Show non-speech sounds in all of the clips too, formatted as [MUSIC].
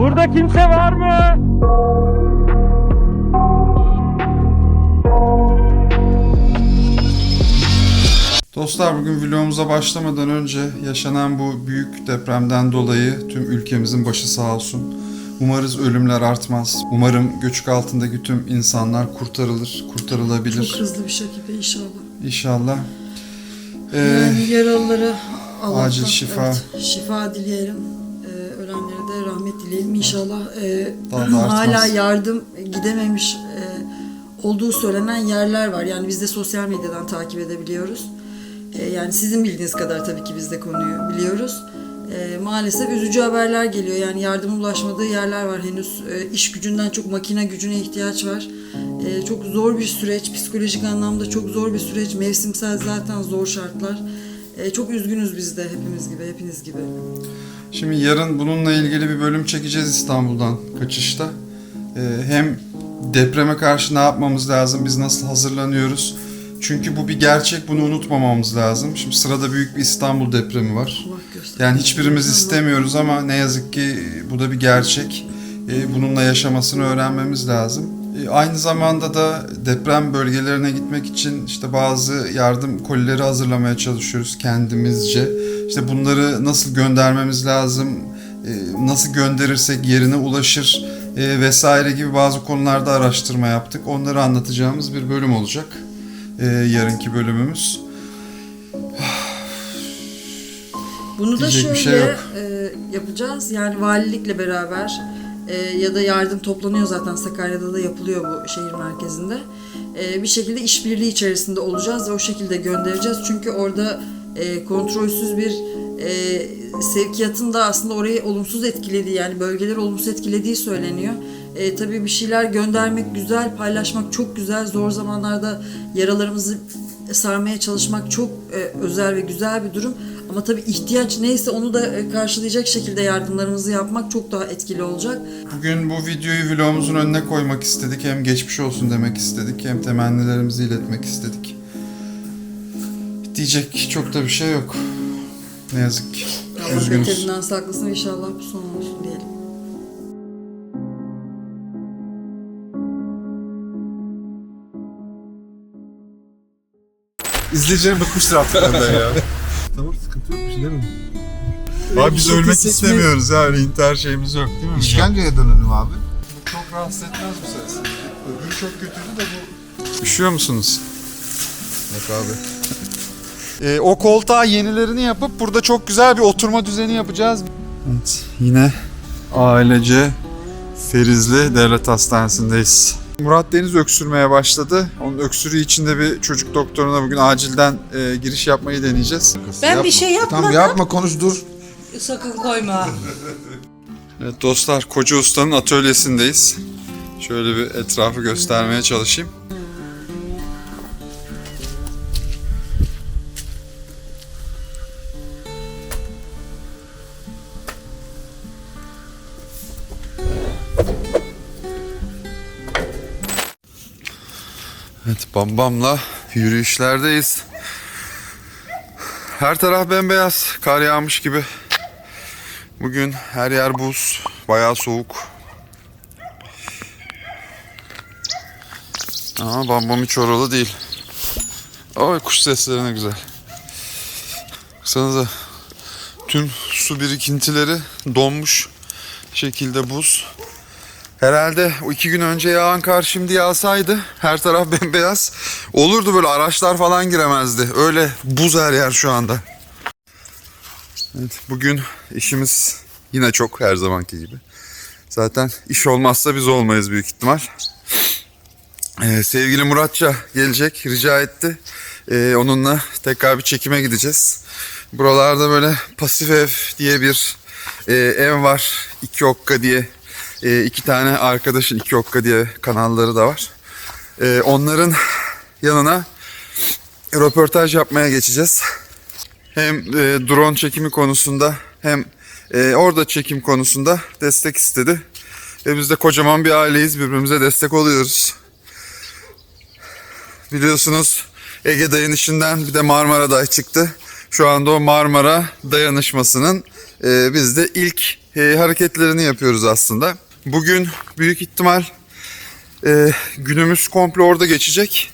Burada kimse var mı? Dostlar bugün vlogumuza başlamadan önce yaşanan bu büyük depremden dolayı tüm ülkemizin başı sağ olsun. Umarız ölümler artmaz. Umarım göçük altındaki tüm insanlar kurtarılır, kurtarılabilir. Çok hızlı bir şekilde inşallah. İnşallah. Ee, yani yaralılara Allah'tan, acil şifa. evet, şifa dileyelim. Rahmet dileyelim. İnşallah e, hala yardım gidememiş e, olduğu söylenen yerler var. Yani biz de sosyal medyadan takip edebiliyoruz. E, yani sizin bildiğiniz kadar tabii ki biz de konuyu biliyoruz. E, maalesef üzücü haberler geliyor. Yani yardımın ulaşmadığı yerler var henüz. E, iş gücünden çok makine gücüne ihtiyaç var. E, çok zor bir süreç. Psikolojik anlamda çok zor bir süreç. Mevsimsel zaten zor şartlar. E, çok üzgünüz biz de hepimiz gibi, hepiniz gibi. Şimdi yarın bununla ilgili bir bölüm çekeceğiz İstanbul'dan kaçışta. Ee, hem depreme karşı ne yapmamız lazım, biz nasıl hazırlanıyoruz. Çünkü bu bir gerçek, bunu unutmamamız lazım. Şimdi sırada büyük bir İstanbul depremi var. Yani hiçbirimiz istemiyoruz ama ne yazık ki bu da bir gerçek. Ee, Bununla yaşamasını öğrenmemiz lazım. Ee, Aynı zamanda da deprem bölgelerine gitmek için işte bazı yardım kolileri hazırlamaya çalışıyoruz kendimizce. İşte bunları nasıl göndermemiz lazım, e, nasıl gönderirsek yerine ulaşır e, vesaire gibi bazı konularda araştırma yaptık. Onları anlatacağımız bir bölüm olacak. e, Yarınki bölümümüz. Bunu da Diyecek şöyle şey yok. e, yapacağız. Yani valilikle beraber e, ya da yardım toplanıyor zaten Sakarya'da da yapılıyor bu şehir merkezinde. E, bir şekilde işbirliği içerisinde olacağız ve o şekilde göndereceğiz. Çünkü orada e, kontrolsüz bir e, sevkiyatın da aslında orayı olumsuz etkilediği yani bölgeleri olumsuz etkilediği söyleniyor. E, tabii bir şeyler göndermek güzel, paylaşmak çok güzel. Zor zamanlarda yaralarımızı sarmaya çalışmak çok e, özel ve güzel bir durum. Ama tabii ihtiyaç neyse onu da e, karşılayacak şekilde yardımlarımızı yapmak çok daha etkili olacak. Bugün bu videoyu vlogumuzun önüne koymak istedik. Hem geçmiş olsun demek istedik hem temennilerimizi iletmek istedik. Diyecek çok da bir şey yok. Ne yazık ki. Allah Üzgünüz. beterinden saklasın inşallah bu son olsun diyelim. İzleyicilerin bıkmıştır artık benden ya. [LAUGHS] tamam sıkıntı yok bir şey demedim. Abi biz ölmek seçme- istemiyoruz yani intihar şeyimiz yok değil mi? İşkenceye dönelim abi. Çok rahatsız etmez bu ses. Öbürü çok kötüydü de bu. Üşüyor musunuz? Yok abi. [LAUGHS] Ee, o koltuğa yenilerini yapıp burada çok güzel bir oturma düzeni yapacağız. Evet, yine ailece Ferizli Devlet Hastanesi'ndeyiz. Murat Deniz öksürmeye başladı. Onun öksürüğü için de bir çocuk doktoruna bugün acilden e, giriş yapmayı deneyeceğiz. Ben bir şey yapmadım. Tamam yapma konuş dur. Sakın koyma. [LAUGHS] Evet dostlar Koca Usta'nın atölyesindeyiz. Şöyle bir etrafı göstermeye çalışayım. Evet Bambam'la yürüyüşlerdeyiz. Her taraf bembeyaz, kar yağmış gibi. Bugün her yer buz, bayağı soğuk. Ama bambam hiç oralı değil. Ay kuş sesleri ne güzel. Baksanıza tüm su birikintileri donmuş şekilde buz. Herhalde o iki gün önce yağan kar şimdi yağsaydı her taraf [LAUGHS] bembeyaz olurdu böyle araçlar falan giremezdi. Öyle buz her yer şu anda. Evet, bugün işimiz yine çok her zamanki gibi. Zaten iş olmazsa biz olmayız büyük ihtimal. Ee, sevgili Muratça gelecek, rica etti. Ee, onunla tekrar bir çekime gideceğiz. Buralarda böyle pasif ev diye bir e, ev var. İki Okka diye. E, iki tane arkadaşın iki Okka diye kanalları da var. E, onların yanına röportaj yapmaya geçeceğiz hem e, drone çekimi konusunda hem e, orada çekim konusunda destek istedi. Ve biz de kocaman bir aileyiz. Birbirimize destek oluyoruz. Biliyorsunuz Ege dayanışından bir de Marmara Day çıktı. Şu anda o Marmara dayanışmasının e, biz de ilk e, hareketlerini yapıyoruz aslında. Bugün büyük ihtimal e, günümüz komple orada geçecek.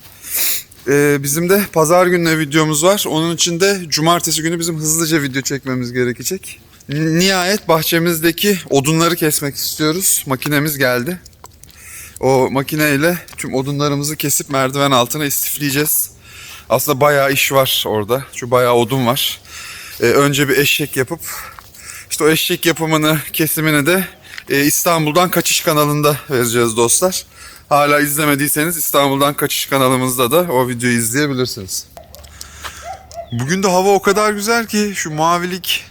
E, bizim de pazar gününe videomuz var. Onun için de cumartesi günü bizim hızlıca video çekmemiz gerekecek. Nihayet bahçemizdeki odunları kesmek istiyoruz. Makinemiz geldi. O makineyle tüm odunlarımızı kesip merdiven altına istifleyeceğiz. Aslında bayağı iş var orada. Şu bayağı odun var. Ee, önce bir eşek yapıp işte o eşek yapımını, kesimini de e, İstanbul'dan Kaçış kanalında vereceğiz dostlar. Hala izlemediyseniz İstanbul'dan Kaçış kanalımızda da o videoyu izleyebilirsiniz. Bugün de hava o kadar güzel ki şu mavilik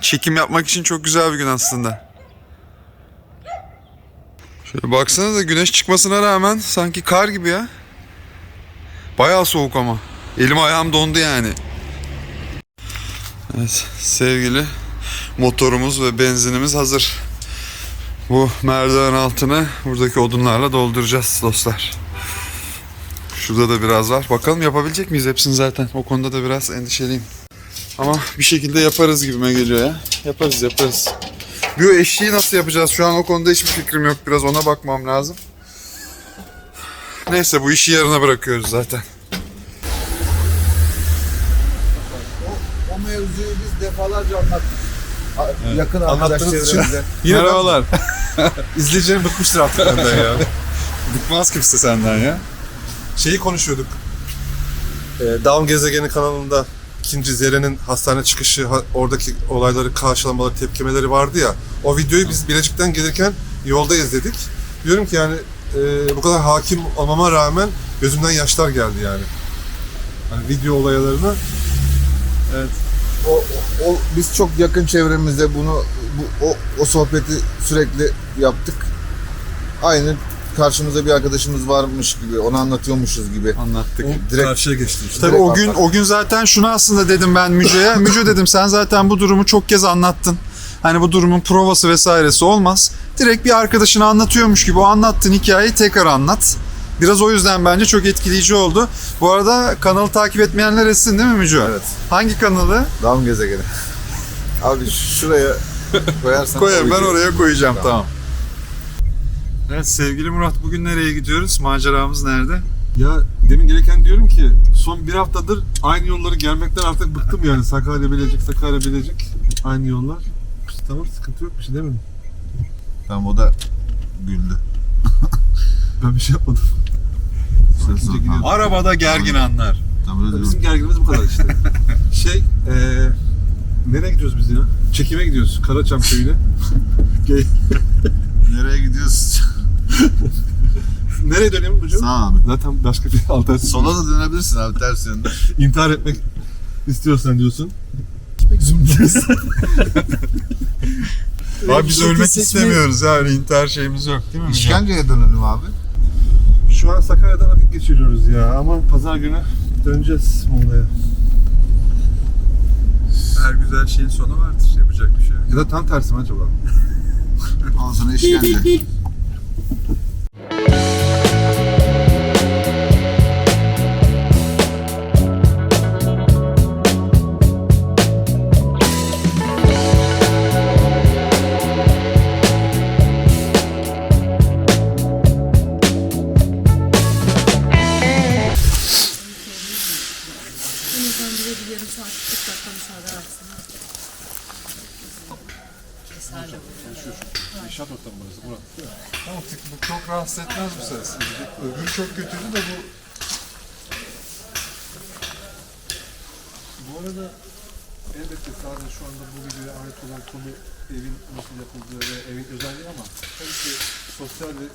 çekim yapmak için çok güzel bir gün aslında. Şöyle baksana da güneş çıkmasına rağmen sanki kar gibi ya. Bayağı soğuk ama. Elim ayağım dondu yani. Evet sevgili motorumuz ve benzinimiz hazır. Bu merdiven altını buradaki odunlarla dolduracağız dostlar. Şurada da biraz var. Bakalım yapabilecek miyiz hepsini zaten. O konuda da biraz endişeliyim. Ama bir şekilde yaparız gibime geliyor ya. Yaparız yaparız. Bu eşiği nasıl yapacağız? Şu an o konuda hiçbir fikrim yok. Biraz ona bakmam lazım. Neyse bu işi yarına bırakıyoruz zaten. O mevzuyu biz defalarca anlattık. A- Yakın arkadaş Anlattığınız için-. [LAUGHS] Yine Merhabalar. [LAUGHS] İzleyicilerim bıkmıştır artık benden ya. Bıkmaz kimse senden ya. Şeyi konuşuyorduk. Ee, Down Gezegeni kanalında ikinci Zeren'in hastane çıkışı, ha- oradaki olayları, karşılamaları, tepkimeleri vardı ya. O videoyu biz Bilecik'ten gelirken yolda izledik. Diyorum ki yani e, bu kadar hakim olmama rağmen gözümden yaşlar geldi yani. Hani video olaylarına. Evet. O, o, o- biz çok yakın çevremizde bunu bu, o, o sohbeti sürekli yaptık. Aynı karşımızda bir arkadaşımız varmış gibi, onu anlatıyormuşuz gibi. Anlattık. Direkt- karşıya geçtim işte. Tabii o gün o gün zaten şunu aslında dedim ben Müce'ye. [LAUGHS] Müce dedim sen zaten bu durumu çok kez anlattın. Hani bu durumun provası vesairesi olmaz. Direkt bir arkadaşına anlatıyormuş gibi o anlattığın hikayeyi tekrar anlat. Biraz o yüzden bence çok etkileyici oldu. Bu arada kanalı takip etmeyenler etsin değil mi Müce? Evet. Hangi kanalı? Dam gezegeni. Abi şuraya koyarsan Koyarım ben oraya koyacağım Tamam. tamam. Evet sevgili Murat bugün nereye gidiyoruz? Maceramız nerede? Ya demin gelirken diyorum ki son bir haftadır aynı yolları gelmekten artık bıktım yani. Sakarya Bilecik, Sakarya Bilecik aynı yollar. Tamam sıkıntı yok bir şey demedim. Tamam o da güldü. [LAUGHS] Ben bir şey yapmadım. Arabada gergin anlar. Tamam özür Bizim dilerim. gerginimiz bu kadar işte. [LAUGHS] şey, eee nereye gidiyoruz biz ya? Çekime gidiyoruz. Karaçam köyüne. [LAUGHS] Ge- Nereye gidiyoruz? [LAUGHS] nereye döneyim Burcu? Sağ abi. Zaten başka bir alternatif. Sola da dönebilirsin abi ters yönde. intihar etmek istiyorsan diyorsun. Abi biz ölmek istemiyoruz ya öyle intihar şeyimiz yok değil mi? İşkenceye dönelim abi. Şu an Sakarya'da vakit geçiriyoruz ya ama pazar günü döneceğiz Muğla'ya. Her güzel şeyin sonu vardır. Yapacak bir şey yok. Ya da tam tersi mi acaba? Al sana işkence. Çok kötüydü de bu Bu arada elbette sadece şu anda bu videoya ait olan konu evin nasıl yapıldığı ve evin özelliği ama tabii ki sosyal ve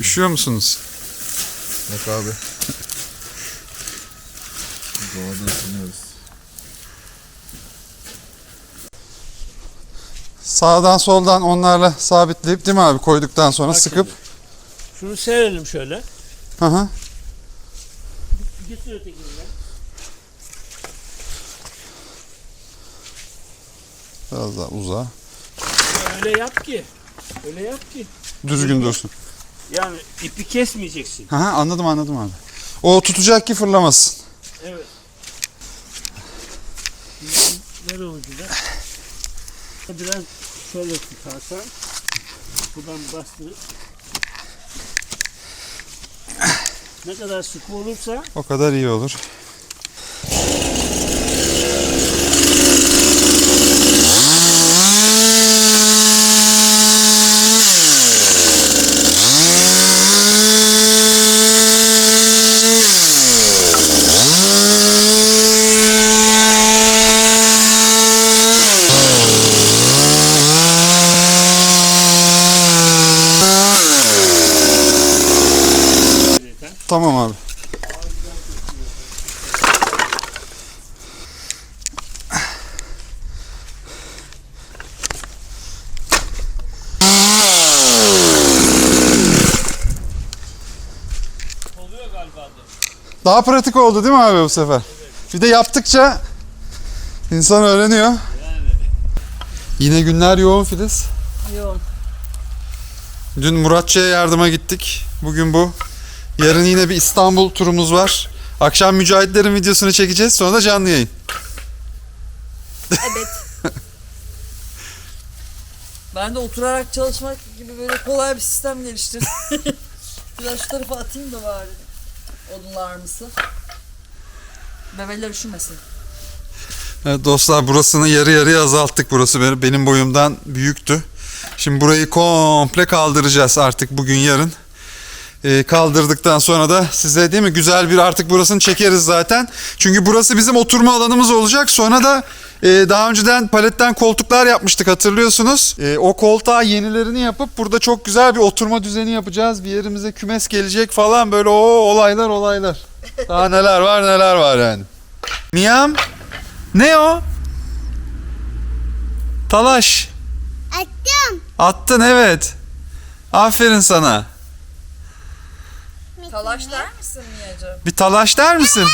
Üşüyor musunuz? Yok abi. Doğada ısınıyoruz. Sağdan soldan onlarla sabitleyip değil mi abi koyduktan sonra Bak sıkıp. Şunu sevelim şöyle. Hı hı. Getir ötekini. Biraz daha uzağa. Öyle yap ki. Öyle yap ki. Düzgün dursun. Yani ipi kesmeyeceksin. Hı hı anladım anladım abi. O tutacak ki fırlamasın. Evet. Ver ucuna. Biraz şöyle tutarsan buradan bastırıp ne kadar sıkı olursa O kadar iyi olur. zaten. Tamam abi. Oluyor galiba. Daha pratik oldu değil mi abi bu sefer? Bir de yaptıkça insan öğreniyor. Yine günler yoğun Filiz. Yoğun. Dün Muratçı'ya yardıma gittik. Bugün bu. Yarın yine bir İstanbul turumuz var. Akşam Mücahitlerin videosunu çekeceğiz. Sonra da canlı yayın. Evet. [LAUGHS] ben de oturarak çalışmak gibi böyle kolay bir sistem geliştirdim. [LAUGHS] Biraz şu tarafa atayım da bari. Odunlarımızı. Bebeler üşümesin. Evet dostlar burasını yarı yarıya azalttık. Burası benim, boyumdan büyüktü. Şimdi burayı komple kaldıracağız artık bugün yarın. Ee, kaldırdıktan sonra da size değil mi güzel bir artık burasını çekeriz zaten. Çünkü burası bizim oturma alanımız olacak. Sonra da e, daha önceden paletten koltuklar yapmıştık hatırlıyorsunuz. E, o koltuğa yenilerini yapıp burada çok güzel bir oturma düzeni yapacağız. Bir yerimize kümes gelecek falan böyle o olaylar olaylar. Daha neler var neler var yani. Miyam ne o? Talaş. Attım. Attın evet. Aferin sana. Talaş der misin Miyacığım? Bir talaş der misin?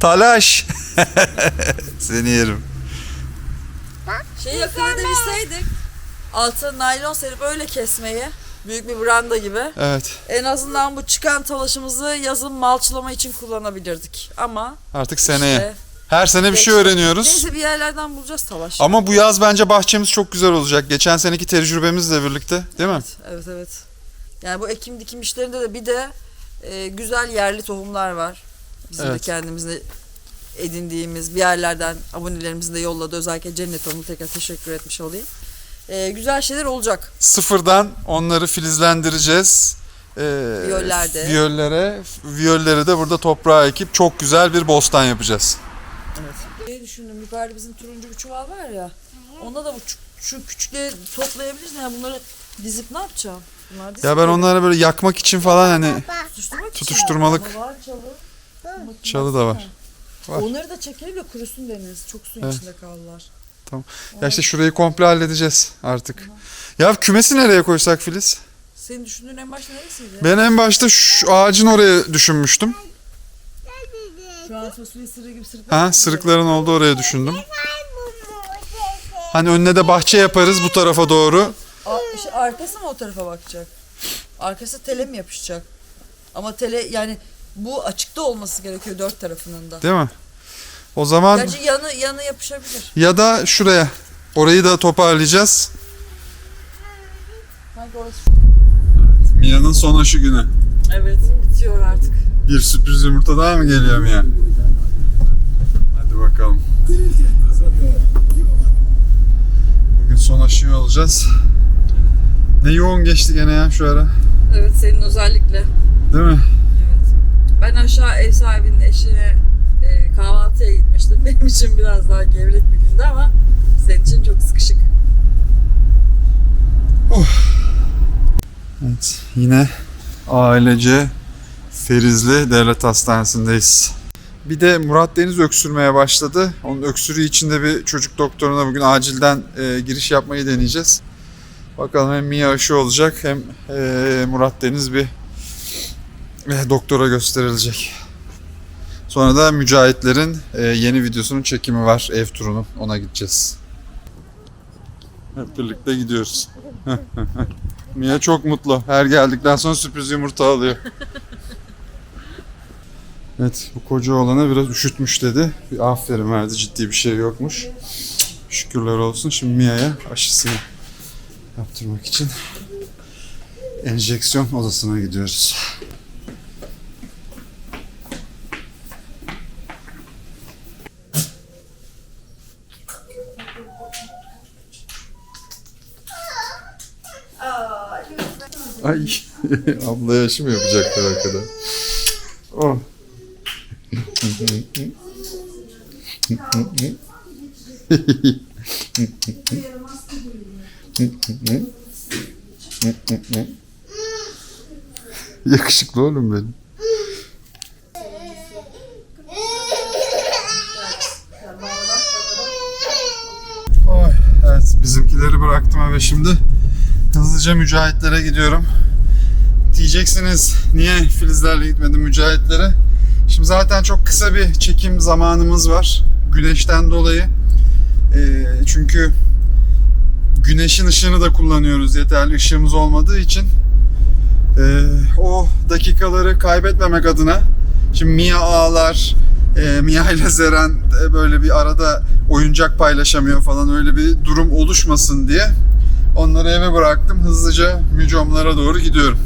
Talaş. [LAUGHS] Seni yerim. Şey yakın edebilseydik. Altına naylon serip öyle kesmeyi. Büyük bir branda gibi. Evet. En azından bu çıkan talaşımızı yazın malçlama için kullanabilirdik. Ama Artık seneye. işte, Her sene bir şey öğreniyoruz. neyse bir yerlerden bulacağız talaş. Ama bu yaz bence bahçemiz çok güzel olacak. Geçen seneki tecrübemizle birlikte, değil mi? Evet evet. Yani bu ekim dikim işlerinde de bir de e, güzel yerli tohumlar var. Bizim de Evet. kendimizde edindiğimiz bir yerlerden abonelerimizin de yolladı. Özellikle Cennet Hanım'a tekrar teşekkür etmiş olayım. E, güzel şeyler olacak. Sıfırdan onları filizlendireceğiz. Ee, Viyollerde. Viyollere, viyolleri de burada toprağa ekip çok güzel bir bostan yapacağız. Şey düşündüm yukarıda bizim turuncu bir çuval var ya. Onda da bu şu, küçükleri toplayabiliriz. Yani bunları dizip ne yapacağım? Bunlar dizip Ya ben onları böyle yakmak için falan hani tutuşturmak için. tutuşturmalık çalı. çalı da var. Var. Onları da çekelim de kurusun deniz. Çok suyun Evet. içinde kaldılar. Ya işte şurayı komple halledeceğiz artık. Ya kümesi nereye koysak Filiz? Senin düşündüğün en başta neresiydi? Ben en başta şu ağacın oraya düşünmüştüm. Şu an fasulye sırrı gibi sırıklar. Ha, sırıkların olduğu oraya düşündüm. Hani önüne de bahçe yaparız bu tarafa doğru. A, işte arkası mı o tarafa bakacak? Arkası tele mi yapışacak? Ama tele yani bu açıkta olması gerekiyor dört tarafının da. Değil mi? O zaman Gerçi yanı yanı yapışabilir. ya da şuraya. Orayı da toparlayacağız. Sanki orası. Mia'nın son aşı günü. Evet bitiyor artık. Bir sürpriz yumurta daha mı geliyor Mia? Hadi bakalım. Bugün son aşıyı olacağız. Ne yoğun geçti gene ya şu ara. Evet senin özellikle. Değil mi? Ben aşağı ev sahibinin eşine e, kahvaltıya gitmiştim. [LAUGHS] Benim için biraz daha gevrek bir gündü ama senin için çok sıkışık. Evet, yine ailece Ferizli Devlet Hastanesi'ndeyiz. Bir de Murat Deniz öksürmeye başladı. Onun öksürüğü için de bir çocuk doktoruna bugün acilden e, giriş yapmayı deneyeceğiz. Bakalım hem Mia aşı olacak hem e, Murat Deniz bir doktora gösterilecek. Sonra da Mücahitlerin e, yeni videosunun çekimi var. Ev turunun. Ona gideceğiz. Hep birlikte gidiyoruz. [LAUGHS] Mia çok mutlu. Her geldikten sonra sürpriz yumurta alıyor. [LAUGHS] Evet bu koca oğlana biraz üşütmüş dedi. Bir aferin verdi ciddi bir şey yokmuş. Şükürler olsun. Şimdi Mia'ya aşısını yaptırmak için enjeksiyon odasına gidiyoruz. Ay [LAUGHS] ablaya aşı mı yapacaklar arkada? Oh. Yakışıklı oğlum benim. Oy, evet bizimkileri bıraktım eve şimdi. Hızlıca mücahitlere gidiyorum. Diyeceksiniz niye filizlerle gitmedim mücahitlere? Şimdi zaten çok kısa bir çekim zamanımız var. Güneşten dolayı. Ee, çünkü güneşin ışığını da kullanıyoruz. Yeterli ışığımız olmadığı için. Ee, o dakikaları kaybetmemek adına. Şimdi Mia ağlar. E, Mia ile Zeren de böyle bir arada oyuncak paylaşamıyor falan öyle bir durum oluşmasın diye. Onları eve bıraktım. Hızlıca mücomlara doğru gidiyorum.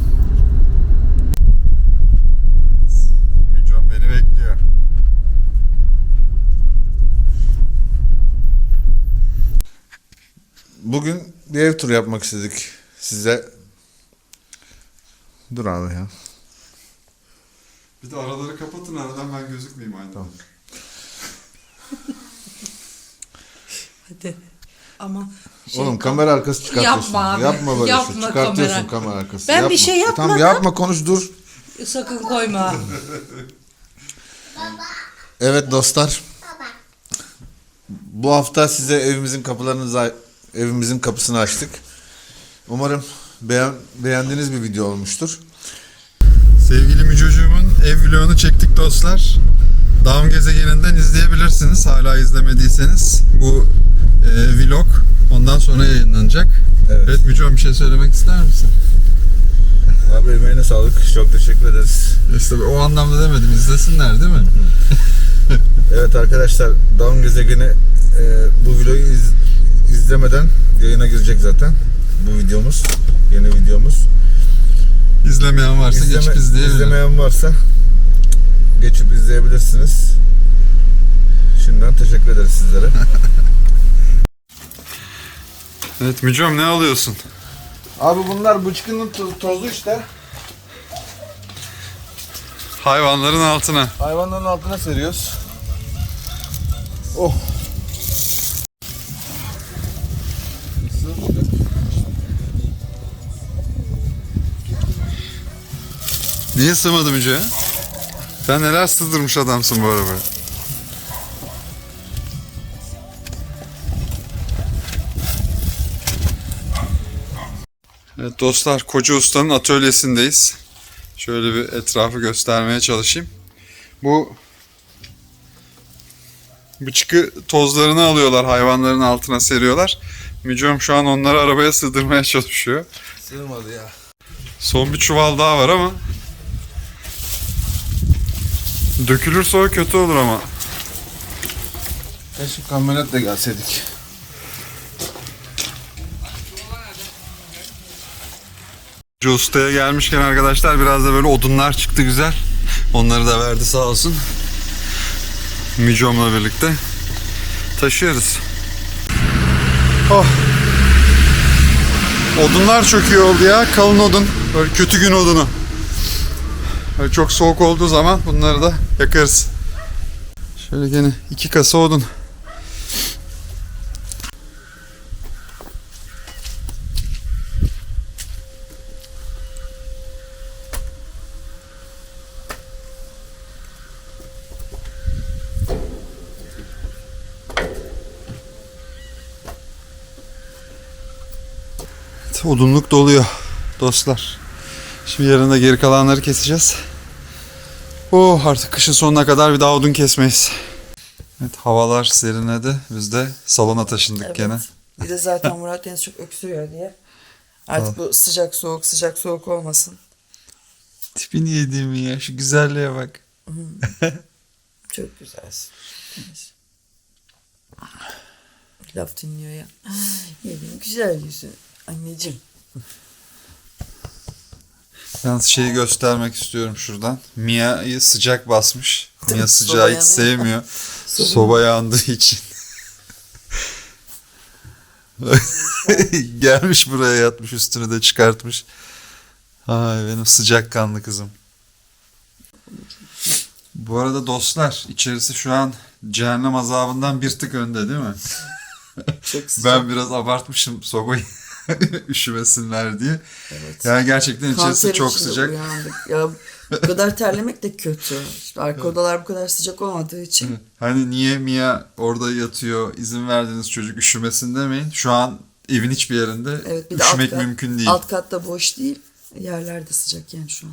Mücom beni bekliyor. Bugün bir ev turu yapmak istedik size. Dur abi ya. Bir de araları kapatın aradan ben gözükmeyeyim aynı. Tamam. Hadi. Ama şey, Oğlum kamera arkası çıkartıyorsun. Yapma abi. Yapma böyle Yapma şey. Çıkartıyorsun kamera. kamera, arkası. Ben bir Yapma. şey Tamam yapmadım. yapma konuş dur. sakın koyma. [LAUGHS] Evet dostlar. Bu hafta size evimizin kapılarını evimizin kapısını açtık. Umarım beğen, beğendiğiniz bir video olmuştur. Sevgili Mücocuğumun ev vlogunu çektik dostlar. Dağım gezegeninden izleyebilirsiniz hala izlemediyseniz. Bu e, vlog ondan sonra yayınlanacak. Evet. Evet Mücoğum bir şey söylemek ister misin? Abi emeğine sağlık. Çok teşekkür ederiz. İşte o anlamda demedim izlesinler değil mi? [LAUGHS] Evet arkadaşlar Down gezegeni e, bu videoyu iz- izlemeden yayına girecek zaten. Bu videomuz. Yeni videomuz. İzlemeyen varsa İzleme- geçip izleyebilir. izlemeyen varsa geçip izleyebilirsiniz. Şimdiden teşekkür ederiz sizlere. [LAUGHS] Evet Mücoğum ne alıyorsun? Abi bunlar bıçkının tozu işte. Hayvanların altına. Hayvanların altına seriyoruz. Oh. Niye sığmadı Müco'ya? Sen neler sığdırmış adamsın bu arabaya. Evet dostlar Koca Usta'nın atölyesindeyiz. Şöyle bir etrafı göstermeye çalışayım. Bu bıçkı tozlarını alıyorlar hayvanların altına seriyorlar. Mücom şu an onları arabaya sığdırmaya çalışıyor. Sığmadı ya. Son bir çuval daha var ama dökülürse o kötü olur ama. Keşke kamyonetle gelseydik. Usta'ya gelmişken arkadaşlar biraz da böyle odunlar çıktı güzel. Onları da verdi sağ olsun. Mücom'la birlikte taşıyoruz. Oh. Odunlar çok iyi oldu ya. Kalın odun. Böyle kötü gün odunu. Böyle çok soğuk olduğu zaman bunları da yakarız. Şöyle gene iki kasa odun. Odunluk doluyor dostlar. Şimdi yarın da geri kalanları keseceğiz. Oh artık kışın sonuna kadar bir daha odun kesmeyiz. Evet havalar serinledi. Biz de salona taşındık Evet. gene. Bir de zaten Murat Deniz çok öksürüyor diye. Artık bu sıcak soğuk sıcak soğuk olmasın. Tipini yediğimi ya şu güzelliğe bak. [LAUGHS] Çok güzelsin. Evet. Laf dinliyor ya. Yedim güzel yüzün. Anneciğim. Yalnız şeyi göstermek istiyorum şuradan. Mia'yı sıcak basmış. Mia [LAUGHS] sıcağı hiç sevmiyor. [LAUGHS] Soba- yandığı için. [LAUGHS] Gelmiş buraya yatmış üstünü de çıkartmış. Ay benim sıcakkanlı kızım. Bu arada dostlar içerisi şu an cehennem azabından bir tık önde değil mi? Çok sıcak. Ben biraz abartmışım sobayı [LAUGHS] üşümesinler diye. Evet. Yani gerçekten içerisi Kanser çok içinde sıcak. Uyandık. Ya bu kadar terlemek de kötü. İşte arka odalar bu kadar sıcak olmadığı için. Hani niye Mia orada yatıyor, izin verdiğiniz çocuk üşümesin demeyin. Şu an evin hiçbir yerinde Evet bir de üşümek alt kat- mümkün değil. Alt katta boş değil. Yerler de sıcak yani şu an.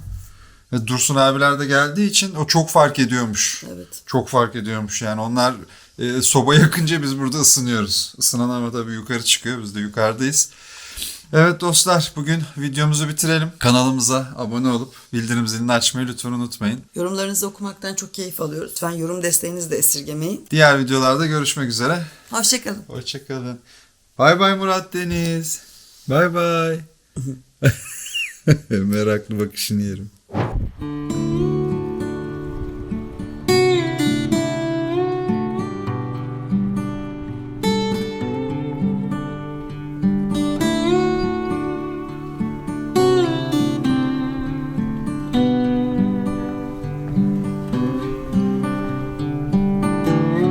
Ve Dursun abiler de geldiği için o çok fark ediyormuş. Evet. Çok fark ediyormuş yani onlar e, soba yakınca biz burada ısınıyoruz. Isınan ama tabii yukarı çıkıyor biz de yukarıdayız. Evet dostlar bugün videomuzu bitirelim. Kanalımıza abone olup bildirim zilini açmayı lütfen unutmayın. Yorumlarınızı okumaktan çok keyif alıyoruz. Lütfen yorum desteğinizi de esirgemeyin. Diğer videolarda görüşmek üzere. Hoşçakalın. Hoşçakalın. Bay bay Murat Deniz. Bay bay. [LAUGHS] [LAUGHS] Meraklı bakışını yerim.